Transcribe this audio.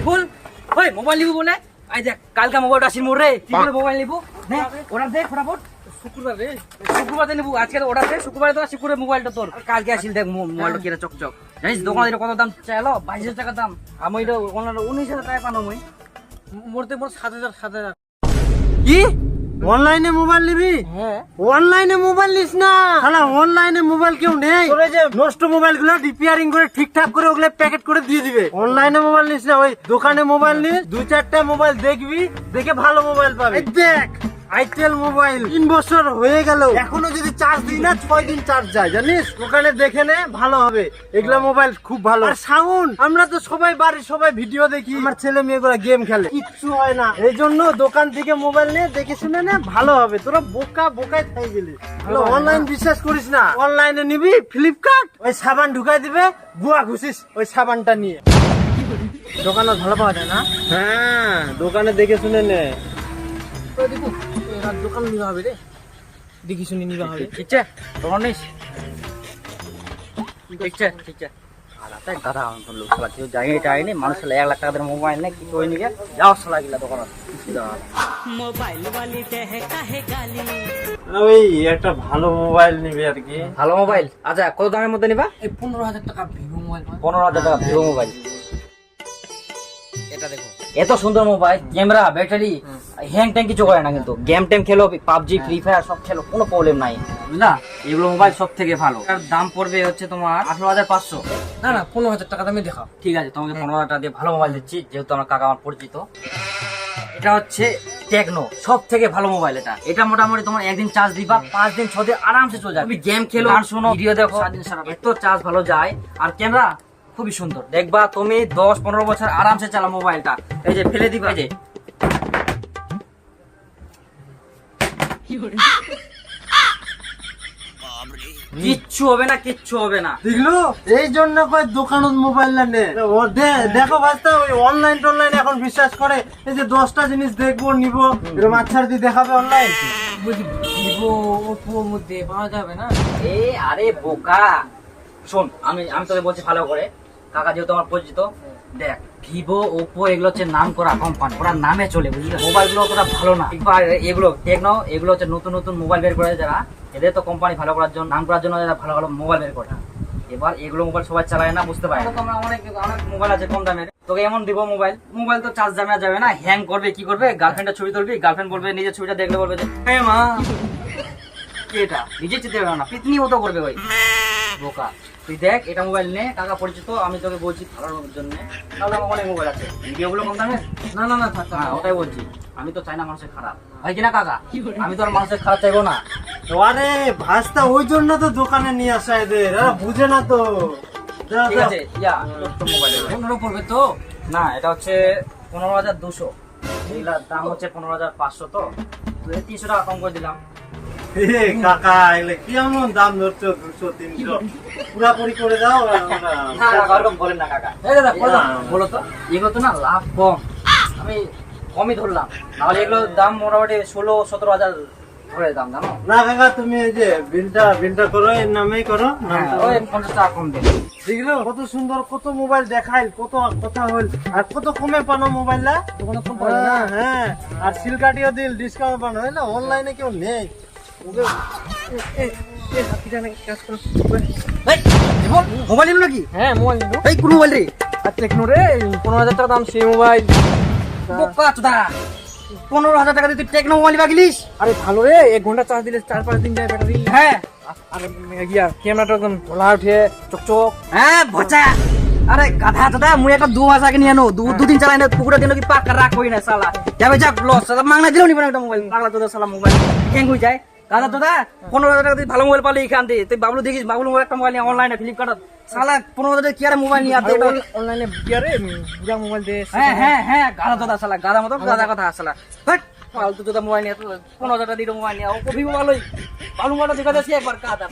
বিপুল ওই মোবাইল নিবো বলে? আই দেখ কালকে মোবাইলটা আসির মোর রে। কি করে মোবাইল নিবো? নে অর্ডার দে ফটাফট। শুক্রবার রে। শুক্রবারে নিবো আজকে অর্ডার দে শুক্রবারে তো শুক্রবারে মোবাইলটা তোর। কালকে আসিল দেখ মো- মোবাইলটা কিরা চকচক। জানিস দোকানে কত দাম? চাইলো বাইশ হাজার টাকা দাম। আমি এটা উনিশ হাজার টাকা পানো মই মোরতে মোর সাত হাজার সাত হাজার। কি? অনলাইনে মোবাইল নিবি? হ্যাঁ। অনলাইনে মোবাইল নিস না। শালা অনলাইনে মোবাইল কেউ নেই। তোর যে। নষ্ট মোবাইলগুলো রিপেয়ারিং করে ঠিকঠাক করে ওগুলো প্যাকেট করে দিয়ে দিবে। অনলাইনে মোবাইল নিস না ওই দোকানে মোবাইল নিস দু চারটা মোবাইল দেখবি দেখে ভালো মোবাইল পাবি। দেখ। আইটেল মোবাইল তিন বছর হয়ে গেল। এখনও যদি চার্জ দিই না ছয় দিন চার্জ যায় জানিস? দোকানে দেখে নে ভালো হবে। এগুলা মোবাইল খুব ভালো। আর সাউন্ড আমরা তো সবাই বাড়ি সবাই ভিডিও দেখি। আমার ছেলে মেয়েগুলো গেম খেলে। কিচ্ছু হয় না। এই জন্য দোকান থেকে মোবাইল নিয়ে দেখে শুনে নে ভালো হবে। তোরা বোকা বোকায় খাই গেলি। অনলাইন বিশ্বাস করিস না। অনলাইনে নিবি ফ্লিপকার্ট ওই সাবান ঢুকাই দিবে বুয়া ঘুষিস ওই সাবানটা নিয়ে। দোকানে ভালো পাওয়া যায় না? হ্যাঁ দোকানে দেখে শুনে নে। তো দেখো এরা দোকান নিবা হবে রে। দেখি শুনি নিবা হবে। ঠিক আছে? তোমার নিস ঠিক আছে ঠিক আছে। আলাদা গাধা আমার লোক খেলা কেউ মানুষ এক লাখ টাকা মোবাইল নেই কিছু হয়নি গে। যাও সালা গিলা দোকান। ওই একটা ভালো মোবাইল নিবি আর কি। ভালো মোবাইল? আচ্ছা কত দামের মধ্যে নিবা? এই পনেরো হাজার টাকা ভিভো মোবাইল। পনেরো হাজার টাকা ভিভো মোবাইল। এটা দেখো। এত সুন্দর মোবাইল ক্যামেরা ব্যাটারি হ্যাং ট্যাং কিছু করে না কিন্তু। গেম টেম খেলো পাবজি ফ্রি ফায়ার সব খেলো কোনো প্রবলেম নাই। বুঝলা এগুলো মোবাইল সব থেকে ভালো দাম পড়বে হচ্ছে তোমার আঠারো হাজার পাঁচশো। না না পনেরো হাজার টাকা দামে দেখাও। ঠিক আছে তোমাকে পনেরো হাজার টাকা দিয়ে ভালো মোবাইল দিচ্ছি যেহেতু আমার কাকা আমার পরিচিত। এটা হচ্ছে টেকনো সব থেকে ভালো মোবাইল এটা। এটা মোটামুটি তোমার একদিন চার্জ দিবা পাঁচ দিন ছ দিন আরামসে চলে যাবে। তুমি গেম খেলো গান শোনো ভিডিও দেখো। সারাদিন সারা এত চার্জ ভালো যায়। আর ক্যামেরা খুবই সুন্দর। দেখবা তুমি দশ পনেরো বছর আরামসে চালা মোবাইলটা এই যে ফেলে দিবা। এই যে কিচ্ছু হবে না কিচ্ছু হবে না। দেখল? এই জন্য কয় দোকানত মোবাইল না। নে দে- দেখো বাস্তা ওই অনলাইন টনলাইন এখন বিশ্বাস করে এই যে দশটা জিনিস দেখব নিবো এরকম আচ্ছার দিয়ে দেখাবে অনলাইন ভিভো ওপোর মধ্যে পাওয়া যাবে না? এ আরে বোকা। শোন আমি আমি তোকে বলছি ভালো করে। কাকা যেহেতু আমার পরিচিত দেখ ভিভো ওপো এগুলো হচ্ছে নাম করা কোম্পানি ওরা নামে চলে বুঝলি? মোবাইলগুলো অতটা ভালো না। এবার এগুলো টেকনো এগুলো হচ্ছে নতুন নতুন মোবাইল বের করে যারা এদের তো কোম্পানি ভালো করার জন্য নাম করার জন্য ভালো ভালো মোবাইল বের করে। এবার এগুলো মোবাইল সবাই চালায় না বুঝতে পারে তোমরা অনেক অনেক মোবাইল আছে কম দামের। তোকে এমন দিব মোবাইল মোবাইল তো চার্জ না যাবে না হ্যাং করবে কি করবে? গার্লফ্রেন্ডের ছবি তুলবি গার্লফ্রেন্ড বলবে নিজের ছবিটা দেখলে বলবে যে হ্যাঁ মা। কি এটা নিজের চিনতে পারবে না পিতনি মতো করবে ওই বোকা। তুই দেখ এটা মোবাইল নে কাকা পরিচিত আমি তোকে বলছি ভালোর জন্য। তাহলে আমার অনেক মোবাইল আছে। ভিডিওগুলো কম দামে না না না। হ্যাঁ ওটাই বলছি। আমি তো চাই না মানুষের খারাপ। হয় কিনা কাকা? আমি তো আর মানুষের খারাপ চাইব না। আরে ভাস্তা ওই জন্য তো দোকানে নিয়ে আসা এদের। বুঝে না তো। ঠিক আছে ইয়া মোবাইল পনেরো পড়বে তো? না এটা হচ্ছে পনেরো হাজার দুশো। এইগুলার দাম হচ্ছে পনেরো হাজার পাঁচশো তো। তিনশো টাকা কম করে দিলাম। এ কাকা এগুলো কেমন দাম ধরছো দুশো তিনশো? পুরাপুরি করে দাও আমরা- না কাকা ওরকম বলেন না কাকা। বলো তো এগুলো তো না লাভ কম। আমি কমই ধরলাম। এগুলোর দাম মোটামুটি ষোলো সতেরো হাজার ধরে দাম জানো? না কাকা তুমি এই যে বিলটা বিলটা করো এর নামেই করো হ্যাঁ, ওই পঞ্চাশ টাকা কম দেবে দেখল কত সুন্দর কত মোবাইল দেখাইল কত কথা হইল আর কত কমে পানো মোবাইলটা? হ্যাঁ হ্যাঁ। আর সিলকাটিও দিল ডিসকাউন্ট পানো না? অনলাইনে কেউ নেই। মোবাইল নিল নাকি হ্যাঁ মোবাইল নিলো এই কোন মোবাইল রে? রে পনেরো হাজার টাকা দাম সেই মোবাইল। বোকা চোদা। পনেরো হাজার টাকা দিয়ে তুই টেকনো মোবাইল বাগিলিস? আরে ভালো রে এক ঘণ্টা চার্জ দিলে চার পাঁচ দিন যায় ব্যাটারি হ্যাঁ। আর ক্যামেরাটা একদম ধোলা উঠে চকচক। হ্যাঁ ভচা আরে গাধা চোদা মুই একটা দু মাস আগে নিয়ে আনো। দু দুদিন চালাই না পুকুরে দিন কি পাকা রাখ হই না সালা যাবে যাক লস। সালা মাংনা দিলেও নিবে না একটা মোবাইল। পাগলা চোদা সালা মোবাইল। হ্যাং হয়ে যায়। গাধা দাদা পনেরো হাজার টাকা দিয়ে ভালো মোবাইল পালি এখান দিয়ে। তুই বাবলু দেখিস বাবলু একটা মোবাইল নিয়ে অনলাইনে ফ্লিপকার্ট সালা পনেরো হাজার টাকা কি আর মোবাইল নিয়ে আসতে অনলাইনে গিয়া রে বুড়া মোবাইল দিয়ে হ্যাঁ হ্যাঁ হ্যাঁ গাদা দাদা সালা গাদা মতো গাদা কথা সালা হাট ফালতু দাদা মোবাইল নিয়ে পনেরো হাজার টাকা দিয়ে মোবাইল নিয়ে ও ভিভো ভালোই ভালো মোবাইল দেখা যাচ্ছে একবার গাধা